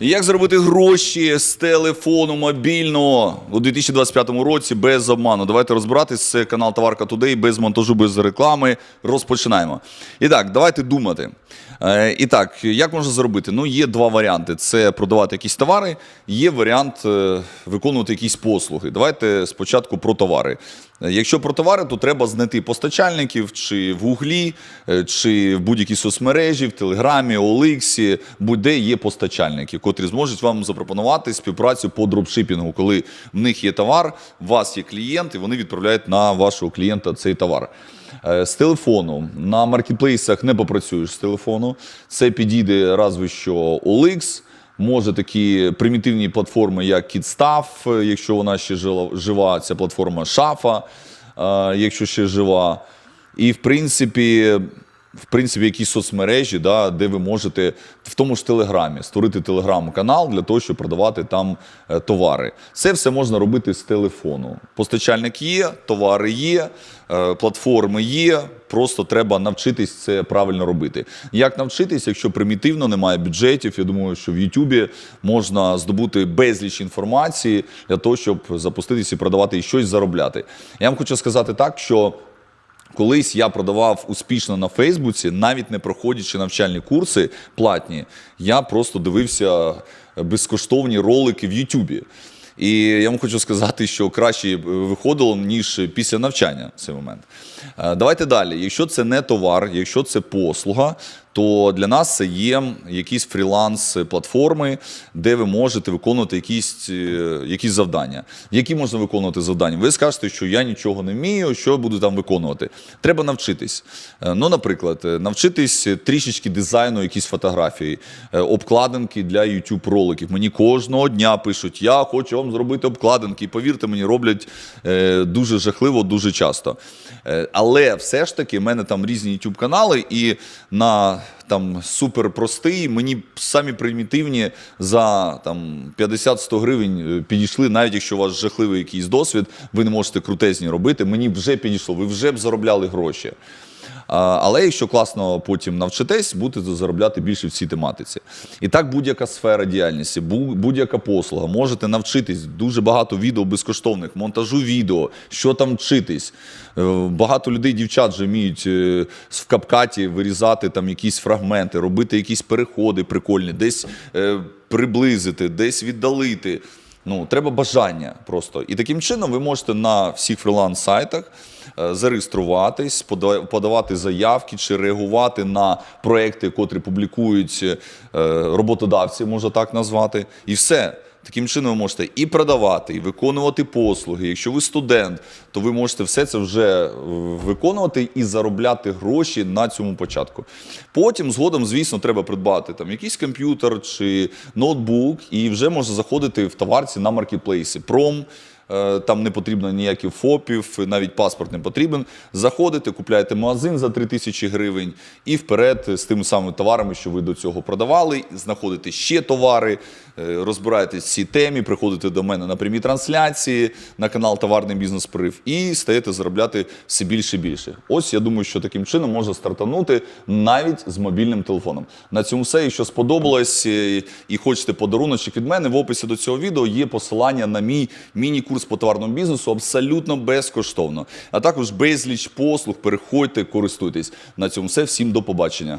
Як заробити гроші з телефону мобільного у 2025 році без обману? Давайте розбиратись. Це канал Товарка Тудей без монтажу, без реклами. Розпочинаємо. І так, давайте думати. Е, І так, як можна зробити? Ну, є два варіанти: це продавати якісь товари, є варіант е, виконувати якісь послуги. Давайте спочатку про товари. Е, Якщо про товари, то треба знайти постачальників чи в Гуглі, чи в будь-якій соцмережі, в Телеграмі, Оликсі, будь-де є постачальники, котрі зможуть вам запропонувати співпрацю по дропшипінгу, коли в них є товар, у вас є клієнт, і вони відправляють на вашого клієнта цей товар. Е, З телефону на маркетплейсах не попрацюєш з телефону. Це підійде разве що OLX, Може такі примітивні платформи, як KidStuff, е, якщо вона ще жива, ця платформа Шафа, е, якщо ще жива. І в принципі, в принципі, якісь соцмережі, да, де ви можете в тому ж Телеграмі створити телеграм-канал для того, щоб продавати там е, товари. Це все можна робити з телефону. Постачальник є, товари є, е, платформи є. Просто треба навчитись це правильно робити. Як навчитись, якщо примітивно немає бюджетів? Я думаю, що в Ютубі можна здобути безліч інформації для того, щоб запуститися і продавати і щось заробляти. Я вам хочу сказати так, що Колись я продавав успішно на Фейсбуці, навіть не проходячи навчальні курси платні, я просто дивився безкоштовні ролики в Ютубі. І я вам хочу сказати, що краще виходило, ніж після навчання в цей момент. Е, Давайте далі. Якщо це не товар, якщо це послуга, то для нас це є якісь фріланс-платформи, де ви можете виконувати якісь, е, якісь завдання. Які можна виконувати завдання? Ви скажете, що я нічого не вмію, що буду там виконувати. Треба навчитись. Е, Ну, наприклад, е, навчитись трішечки дизайну, якісь фотографії, обкладинки для youtube роликів. Мені кожного дня пишуть, я хочу вам зробити обкладинки. І повірте мені, роблять дуже жахливо, дуже часто. Але все ж таки, в мене там різні youtube канали, і на там супер простий, мені самі примітивні за там 50-100 гривень е, підійшли, навіть якщо у вас жахливий якийсь досвід, ви не можете крутезні робити. Мені вже підійшло, ви вже б заробляли гроші. Але якщо класно потім навчитесь, будете заробляти більше в цій тематиці. І так будь-яка сфера діяльності, будь-яка послуга, можете навчитись дуже багато відео безкоштовних, монтажу відео, що там вчитись. Е, Багато людей, дівчат вже вміють е, в капкаті вирізати там якісь фрагменти, робити якісь переходи прикольні, десь е, приблизити, десь віддалити. Ну, треба бажання просто. І таким чином ви можете на всіх фріланс-сайтах е, зареєструватись, подавати заявки чи реагувати на проекти, котрі публікують е, роботодавці, можна так назвати. І все. Таким чином ви можете і продавати, і виконувати послуги. Якщо ви студент, то ви можете все це вже е, виконувати і заробляти гроші на цьому початку. Потім, згодом, звісно, треба придбати там якийсь комп'ютер чи ноутбук, і вже можна заходити в товарці на маркетплейси. Пром. Е, Там не потрібно ніяких ФОПів, навіть паспорт не потрібен. Заходите, купляєте магазин за 3 тисячі гривень і вперед з тими самими товарами, що ви до цього продавали, знаходите ще товари, е, розбираєтесь в цій темі, приходите до мене на прямі трансляції на канал Товарний бізнес Прив і стаєте заробляти все більше і більше. Ось я думаю, що таким чином можна стартанути навіть з мобільним телефоном. На цьому все. Якщо сподобалось е, і хочете подаруночок від мене, в описі до цього відео є посилання на мій міні-курс по товарному бізнесу абсолютно безкоштовно. А також безліч послуг. Переходьте, користуйтесь. На цьому все. Всім до побачення.